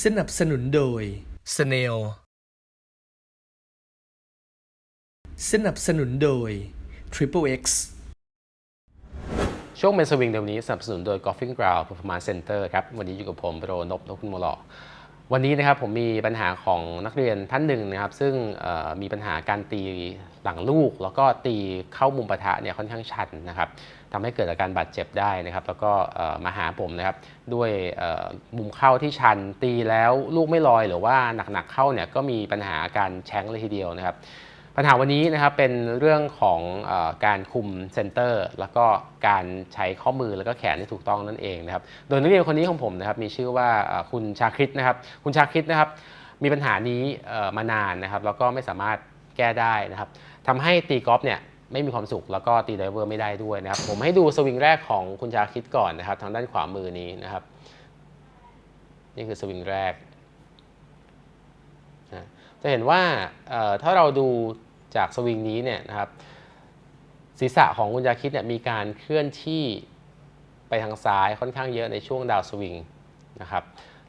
สนับสนุนโดย Snail สนับสนุนโดย Triple X ช่วงเมนสวิงเดี๋ยวนี้สนับสนุนโดย Golfing Ground Performance Center ครับ วันนี้อยู่กับผมโปรนพนพคุณโมหลอวันนี้นะครับผมมีปัญหาของนักเรียนท่านหนึ่งนะครับ ซึ่งมีปัญหาการตีหลังลูก แล้วก็ตีเข้ามุมปะทะเนี่ยค่อนข้างชันนะครับ ทำให้เกิดอาการบาดเจ็บได้นะครับ แล้วก็มาหาผมนะครับ ด้วยมุมเข้าที่ชันตีแล้วลูกไม่ลอยหรือว่าหนักๆเข้าเนี่ยก็มีปัญหาการแช้งเลยทีเดียวนะครับ ปัญหาวันนี้นะครับเป็นเรื่องของอการคุมเซนเตอร์ แล้วก็การใช้ข้อมือแล้วก็แขนที่ถูกต้องนั่นเองนะครับ โดยนักเรียนคนนี้ของผมนะครับมีชื่อว่าคุณชาคริตนะครับ คุณชาคริตนะครับมีปัญหานี้มานานนะครับ แล้วก็ไม่สามารถแก้ได้นะครับทำให้ตีกอล์ฟเนี่ย ไม่มีความสุขแล้วก็ตีไดเวอร์ไม่ได้ด้วยนะครับ ผมให้ดูสวิงแรกของคุณชาคริตก่อนนะครับ ทางด้านขวามือนี้นะครับ นี่คือสวิงแรกนะจะเห็นว่าถ้าเราดูจากสวิงนี้เนี่ยนะครับ ศีรษะของคุณยาคิดเนี่ยมีการเคลื่อนที่ไปทางซ้ายค่อนข้างเยอะในช่วงดาวสวิงนะครับ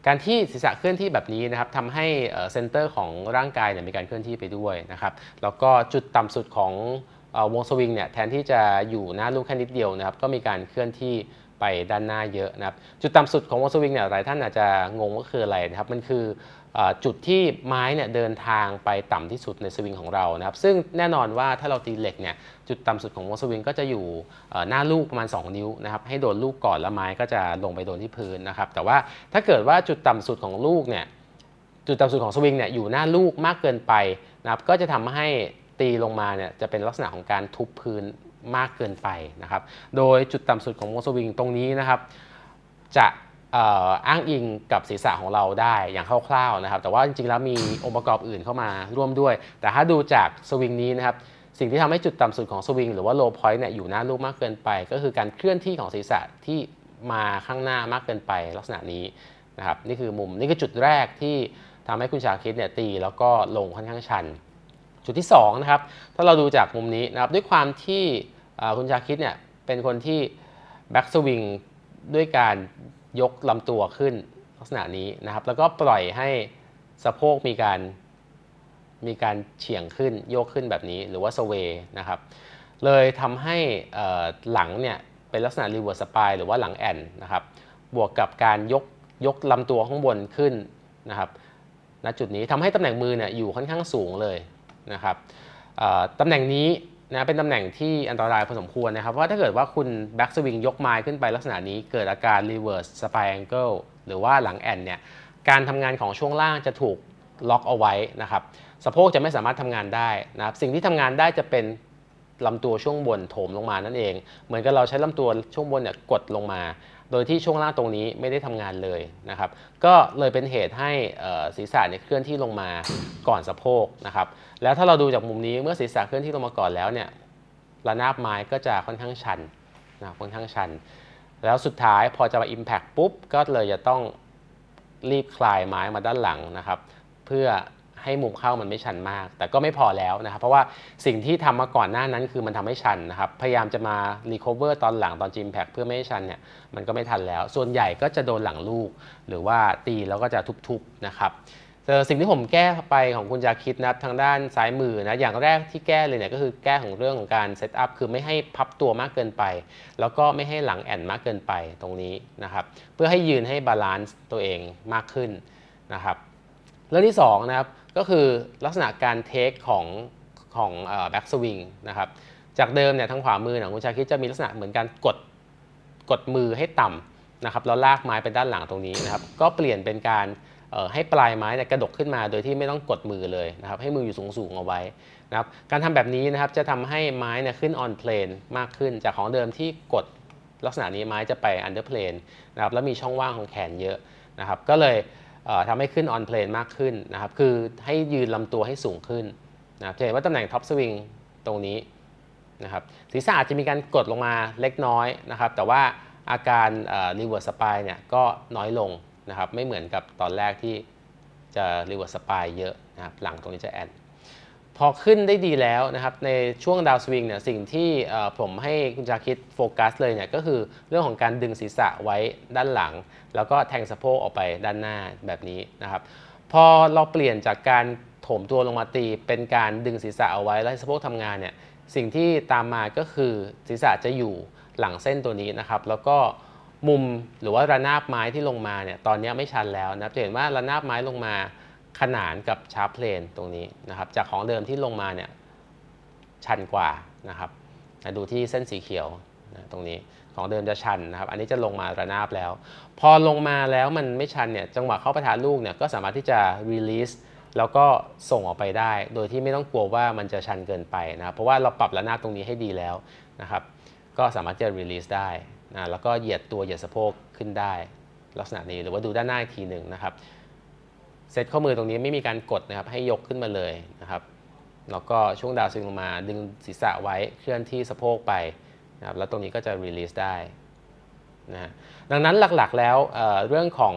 การที่ศีรษะเคลื่อนที่แบบนี้นะครับทำให้เซนเตอร์ของร่างกายเนี่ยมีการเคลื่อนที่ไปด้วยนะครับ แล้วก็จุดต่ำสุดของ วงสวิงเนี่ยแทนที่จะอยู่หน้าลูกแค่นิดเดียวนะครับก็มีการเคลื่อนที่ไปด้านหน้าเยอะนะครับจุดต่ำสุดของวงสวิงเนี่ยหลายท่านอาจจะงงว่าคืออะไรนะครับมันคือจุดที่ไม้เนี่ยเดินทางไปต่ำที่สุดในสวิงของเรานะครับซึ่งแน่นอนว่าถ้าเราตีเหล็กเนี่ยจุดต่ำสุดของวงสวิงก็จะอยู่หน้าลูกประมาณ 2 นิ้วนะครับให้โดนลูกก่อนแล้วไม้ก็จะลงไปโดนที่พื้นนะครับแต่ว่าถ้าเกิดว่าจุดต่ำสุดของลูกเนี่ยจุดต่ำสุดของสวิงเนี่ยอยู่หน้าลูกมากเกินไปนะครับก็จะทำให้ ตีลงมาเนี่ยจะเป็นลักษณะของการทุบพื้นมากเกินไปนะครับ โดยจุดต่ำสุดของวงสวิงตรงนี้นะครับ จะอ,อ้างอิงกับศีรษะของเราได้อย่างคร่าวๆนะครับ แต่ว่าจริงๆแล้วมีองค์ประกอบอื่นเข้ามาร่วมด้วย แต่ถ้าดูจากสวิงนี้นะครับ สิ่งที่ทำให้จุดต่ำสุดของสวิงหรือว่าโลพอยต์เนี่ยอยู่หน้าลูกมากเกินไป ก็คือการเคลื่อนที่ของศีรษะที่มาข้างหน้ามากเกินไปลักษณะนี้นะครับ นี่คือมุมนี่คือจุดแรกที่ทำให้คุณชาคิดเนี่ยตีแล้วก็ลงค่อนข้างชัน จุดที่2นะครับถ้าเราดูจากมุมนี้นะครับด้วยความที่คุณชาคิดเนี่ยเป็นคนที่แบ็กสวิงด้วยการยกลำตัวขึ้นลักษณะนี้นะครับ แล้วก็ปล่อยให้สะโพกมีการมีการเฉียงขึ้นโยกขึ้นแบบนี้หรือว่าสเวย์นะครับ เลยทำให้หลังเนี่ยเป็นลักษณะรีเวิร์สสปายหรือว่าหลังแอนนะครับ บวกกับการยกยกลำตัวข้างบนขึ้นนะครับณจุดนี้ทำให้ตำแหน่งมือเนี่ยอยู่ค่อนข้างสูงเลย นะครับตำแหน่งนี้นะเป็นตำแหน่งที่อันตรายพอสมควรนะครับ เพราะถ้าเกิดว่าคุณแบ็กสวิงยกไม้ขึ้นไปลักษณะนี้เกิดอาการ reverse spine angle หรือว่าหลังแอนเนี่ยการทำงานของช่วงล่างจะถูกล็อกเอาไว้นะครับสะโพกจะไม่สามารถทำงานได้นะครับสิ่งที่ทำงานได้จะเป็นลำตัวช่วงบนโถมลงมานั่นเอง เหมือนกับเราใช้ลำตัวช่วงบนเนี่ยกดลงมา โดยที่ช่วงล่างตรงนี้ไม่ได้ทำงานเลยนะครับ ก็เลยเป็นเหตุให้ศีรษะเนี่ยเคลื่อนที่ลงมาก่อนสะโพกนะครับ แล้วถ้าเราดูจากมุมนี้เมื่อศีรษะเคลื่อนที่ลงมาก่อนแล้วเนี่ยระนาบไม้ก็จะค่อนข้างชันนะค่อนข้างชัน แล้วสุดท้ายพอจะมา Impact ปุ๊บ ก็เลยจะต้องรีบคลายไม้มาด้านหลังนะครับ เพื่อ ให้มุมเข้ามันไม่ชันมาก แต่ก็ไม่พอแล้วนะครับ เพราะว่าสิ่งที่ทำมาก่อนหน้านั้นคือมันทำให้ชันนะครับ พยายามจะมา recover ตอนหลังตอน Impact เพื่อไม่ให้ชันเนี่ยมันก็ไม่ทันแล้ว ส่วนใหญ่ก็จะโดนหลังลูก หรือว่าตีแล้วก็จะทุบๆนะครับเจอสิ่งที่ผมแก้ไปของคุณจาคิดนะครับทางด้านซ้ายมือนะอย่างแรกที่แก้เลยเนี่ยก็คือแก้ของเรื่องของการเซตอัพคือไม่ให้พับตัวมากเกินไป แล้วก็ไม่ให้หลังแอนมากเกินไปตรงนี้นะครับเพื่อให้ยืนให้บาลานซ์ตัวเองมากขึ้นนะครับเรื่องที่สองนะครับ ก็คือลักษณะการเทคของของแบ็กสวิงนะครับ จากเดิมเนี่ยทางขวามือของคุณชาคิดจะมีลักษณะเหมือนการกดกดมือให้ต่ำนะครับแล้วลากไม้ไปด้านหลังตรงนี้นะครับ ก็เปลี่ยนเป็นการให้ปลายไม้กระดกขึ้นมาโดยที่ไม่ต้องกดมือเลยนะครับ ให้มืออยู่สูงๆเอาไว้นะครับ การทำแบบนี้นะครับจะทำให้ไม้เนี่ยขึ้น on plane มากขึ้น จากของเดิมที่กดลักษณะนี้ไม้จะไป under plane นนะครับแล้วมีช่องว่างของแขนเยอะนะครับ ก็เลย ทำให้ขึ้นออนเพลนมากขึ้นนะครับ คือให้ยืนลำตัวให้สูงขึ้นนะครับจะเห็นว่าตำแหน่งท็อปสวิงตรงนี้นะครับศีรษะอาจจะมีการกดลงมาเล็กน้อยนะครับ แต่ว่าอาการรีเวิร์สสปายเนี่ยก็น้อยลงนะครับ ไม่เหมือนกับตอนแรกที่จะรีเวิร์สสปายเยอะนะครับ หลังตรงนี้จะแอน พอขึ้นได้ดีแล้วนะครับในช่วงดาวสวิงเนี่ยสิ่งที่ผมให้คุณจาคิดโฟกัสเลยเนี่ยก็คือเรื่องของการดึงศีรษะไว้ด้านหลัง แล้วก็แทงสะโพกออกไปด้านหน้าแบบนี้นะครับพอเราเปลี่ยนจากการโถมตัวลงมาตี เป็นการดึงศีรษะเอาไว้แล้วให้สะโพกทำงานเนี่ยสิ่งที่ตามมาก็คือศีรษะจะอยู่หลังเส้นตัวนี้นะครับ แล้วก็มุมหรือว่าระนาบไม้ที่ลงมาเนี่ยตอนนี้ไม่ชันแล้วนะจะเห็นว่าระนาบไม้ลงมา ขนานกับชาร์ปเพลนตรงนี้นะครับ จากของเดิมที่ลงมาเนี่ยชันกว่านะครับดูที่เส้นสีเขียวนะตรงนี้ของเดิมจะชันนะครับ อันนี้จะลงมาระนาบแล้ว พอลงมาแล้วมันไม่ชันเนี่ยจังหวะเข้าประทานลูกเนี่ยก็สามารถที่จะ release แล้วก็ส่งออกไปได้ โดยที่ไม่ต้องกลัวว่ามันจะชันเกินไปนะครับเพราะว่าเราปรับระนาบตรงนี้ให้ดีแล้วนะครับ ก็สามารถจะ release ได้นะแล้วก็เหยียดตัวเหยียดสะโพกขึ้นได้ ลักษณะนี้หรือว่าดูด้านหน้าอีกทีหนึ่งนะครับ เซตข้อมือตรงนี้ไม่มีการกดนะครับให้ยกขึ้นมาเลยนะครับแล้วก็ช่วงดาวสวิงลงมาดึงศีรษะไว้เคลื่อนที่สะโพกไปนะครับแล้วตรงนี้ก็จะ release ได้นะดังนั้นหลักๆแล้วเเรื่องของ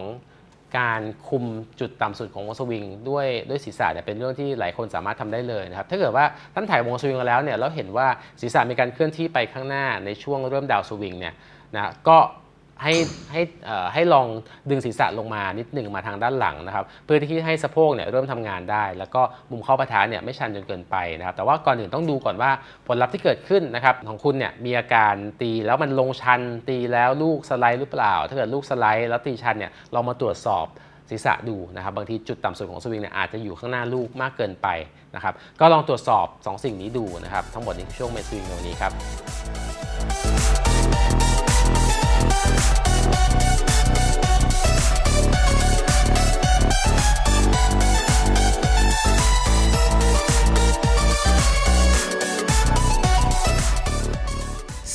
การคุมจุดต่ำสุดของวงสวิงด้วยด้วยศีรษะเนี่ยเป็นเรื่องที่หลายคนสามารถทำได้เลยนะครับถ้าเกิดว่าท่านถ่ายวงสวิงมาแล้วเนี่ยแล้วเห็นว่าศีรษะมีการเคลื่อนที่ไปข้างหน้าในช่วงเริ่มดาวสวิงเนี่ยนะก็ ให้ให้ให้ลองดึงศีรษะลงมานิดหนึ่งมาทางด้านหลังนะครับ เพื่อที่ให้สะโพกเนี่ยเริ่มทำงานได้ แล้วก็มุมเข้าปะทะเนี่ยไม่ชันจนเกินไปนะครับ แต่ว่าก่อนอื่นต้องดูก่อนว่าผลลัพธ์ที่เกิดขึ้นนะครับของคุณเนี่ยมีอาการตีแล้วมันลงชัน ตีแล้วลูกสไลด์หรือเปล่า ถ้าเกิดลูกสไลด์แล้วตีชันเนี่ยเรามาตรวจสอบศีรษะดูนะครับบางทีจุดต่ำสุดของสวิงเนี่ยอาจจะอยู่ข้างหน้าลูกมากเกินไปนะครับก็ลองตรวจสอบ 2 สิ่งนี้ดูนะครับทั้งหมดนี้ช่วงเมสวิงในวันนี้ครับ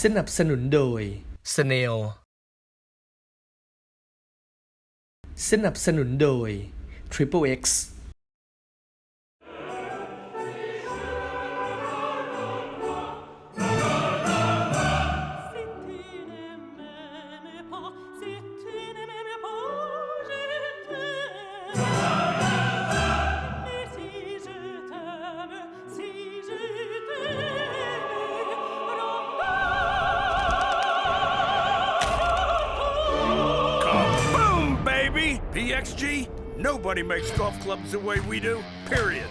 สนับสนุนโดย Snail สนับสนุนโดย Triple X XG, nobody makes golf clubs the way we do, period.